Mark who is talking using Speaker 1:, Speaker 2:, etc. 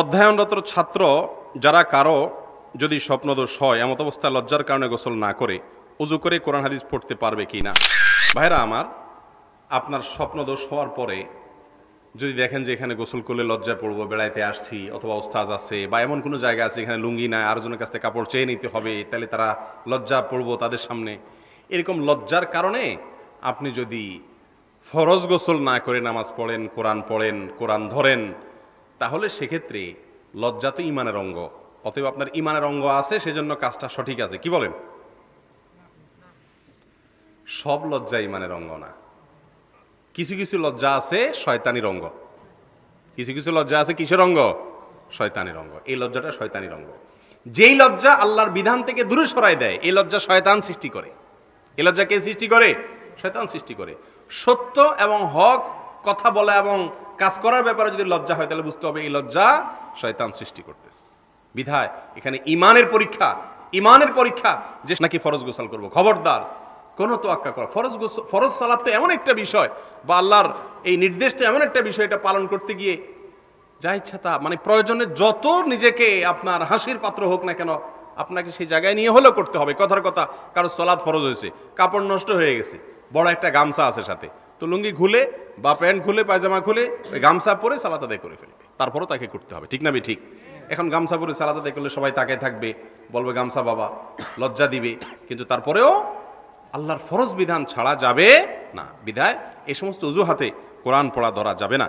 Speaker 1: অধ্যয়নরত ছাত্র যারা কারও যদি স্বপ্নদোষ হয়, এমত অবস্থায় লজ্জার কারণে গোসল না করে উজু করে কোরআন হাদিস পড়তে পারবে কি না? ভাইরা আমার, আপনার স্বপ্নদোষ হওয়ার পরে যদি দেখেন যে এখানে গোসল করলে লজ্জায় পড়ব, বেড়াইতে আসছি, অথবা ওস্তাজ আছে, বা এমন কোনো জায়গা আছে এখানে লুঙ্গি নাই আরেকজনের কাছ থেকে কাপড় চেয়ে নিতে হবে, তাহলে তারা লজ্জা পড়ব তাদের সামনে। এরকম লজ্জার কারণে আপনি যদি ফরজ গোসল না করে নামাজ পড়েন, কোরআন পড়েন, কোরআন ধরেন তাহলে সেক্ষেত্রে লজ্জা তো ইমানের অঙ্গ। অতএব আপনার ইমানের অঙ্গ আছে, সেজন্য কাজটা সঠিক আছে। কি বলেন? সব লজ্জা ইমানের অঙ্গ না। কিছু কিছু লজ্জা আছে, শয়তানির অঙ্গ। কিছু কিছু লজ্জা আছে, কিসের অঙ্গ? শয়তানের অঙ্গ। এই লজ্জাটা শয়তানির অঙ্গ। যেই লজ্জা আল্লাহর বিধান থেকে দূরে সরাই দেয়, এই লজ্জা শয়তান সৃষ্টি করে। এই লজ্জা কে সৃষ্টি করে? শয়তান সৃষ্টি করে। সত্য এবং হক কথা বলা এবং কাজ করার ব্যাপারে যদি লজ্জা হয়, তাহলে বুঝতে হবে এই লজ্জা শয়তান সৃষ্টি করতেছে। বিধায় এখানে ইমানের পরীক্ষা ইমানের পরীক্ষা যে নাকি ফরজ গোসল করব। খবরদার, কোনো তোয়াক্কা করা। ফরজ ফরজ সালাত তো এমন একটা বিষয় বা আল্লাহর এই নির্দেশ তো এমন একটা বিষয় এটা পালন করতে গিয়ে যা ইচ্ছা তা মানে প্রয়োজনে যত নিজেকে আপনার হাসির পাত্র হোক না কেন, আপনাকে সেই জায়গায় নিয়ে হলেও করতে হবে। কথার কথা, কারও সলাদ ফরজ হয়েছে, কাপড় নষ্ট হয়ে গেছে, বড় একটা গামছা আছে সাথে। তো লুঙ্গি খুলে বা প্যান্ট খুলে, পায়জামা খুলে, ওই গামছা পরে সালাত আদায় করে ফেলবে। তারপরও তাকে করতে হবে, ঠিক না ঠিক। এখন গামছা পরে সালাত আদায় করলে সবাই তাকে থাকবে, বলবে, গামছা বাবা, লজ্জা দিবে। কিন্তু তারপরেও আল্লাহর ফরজ বিধান ছাড়া যাবে না। বিধায় এ সমস্ত অজুহাতে কোরআন পড়া ধরা যাবে না।